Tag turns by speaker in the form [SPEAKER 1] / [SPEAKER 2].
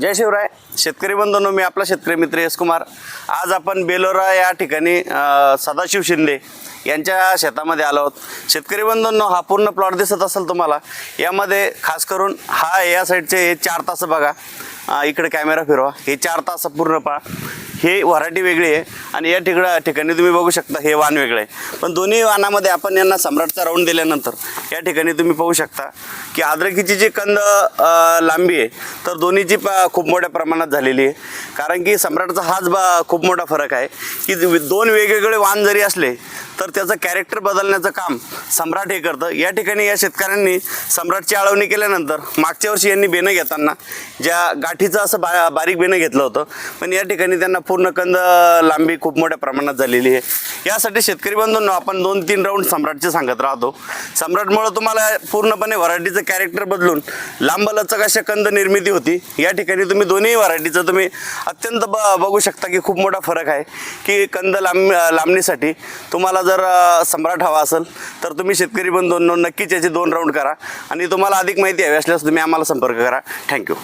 [SPEAKER 1] जय शिवराय. शेतकरी बंधूंनो मी आपला शेतकरी मित्र यश कुमार आज आपण बेलोरा या ठिकाणी सदाशिव शिंदे यांच्या शेतामध्ये आलो आहोत. शेतकरी बंधूंनो हा पूर्ण प्लॉट दिसत असेल तुम्हाला. यामध्ये खास करून हा या साईडचे हे चार तास बघा. इकडे कॅमेरा फिरवा. हे चार तास पूर्ण पहा. हे व्हरायटी वेगळी आहे आणि या ठिकाणी ठिकाणी तुम्ही बघू शकता हे वाण वेगळं आहे. पण दोन्ही वाणामध्ये आपण यांना सम्राटचा राऊंड दिल्यानंतर या ठिकाणी तुम्ही पाहू शकता की अद्रकीची जी कंद लांबी आहे तर दोन्हीची प खूप मोठ्या प्रमाणात झालेली आहे. कारण की सम्राटचा हाच बा खूप मोठा फरक आहे की दोन वेगवेगळे वाण जरी असले तर त्याचं कॅरेक्टर बदलण्याचं काम सम्राट हे करतं. या ठिकाणी या शेतकऱ्यांनी सम्राटची आळवणी केल्यानंतर मागच्या वर्षी यांनी बेणं घेताना ज्या गाठीचं असं बा बारीक बेणं घेतलं होतं. पण या ठिकाणी त्यांना पूर्ण कंद लांबी खूप मोठ्या प्रमाणात झालेली आहे. यासाठी शेतकरी बंधूंना आपण दोन तीन राऊंड सम्राटचे सांगत राहतो. सम्राटमुळं तुम्हाला पूर्णपणे व्हरायटीचं कॅरेक्टर बदलून लांबलचक अशा कंद निर्मिती होती. या ठिकाणी तुम्ही दोन्ही व्हरायटीचं तुम्ही अत्यंत ब बघू शकता की खूप मोठा फरक आहे की कंद लांब लांबणीसाठी तुम्हाला जर सम्राट हवा असेल तर तुम्ही शेतकरी बंधूंनो नक्कीच याचे दोन राऊंड करा. आणि तुम्हाला अधिक माहिती हवी असल्यास तुम्ही आम्हाला संपर्क करा. थँक्यू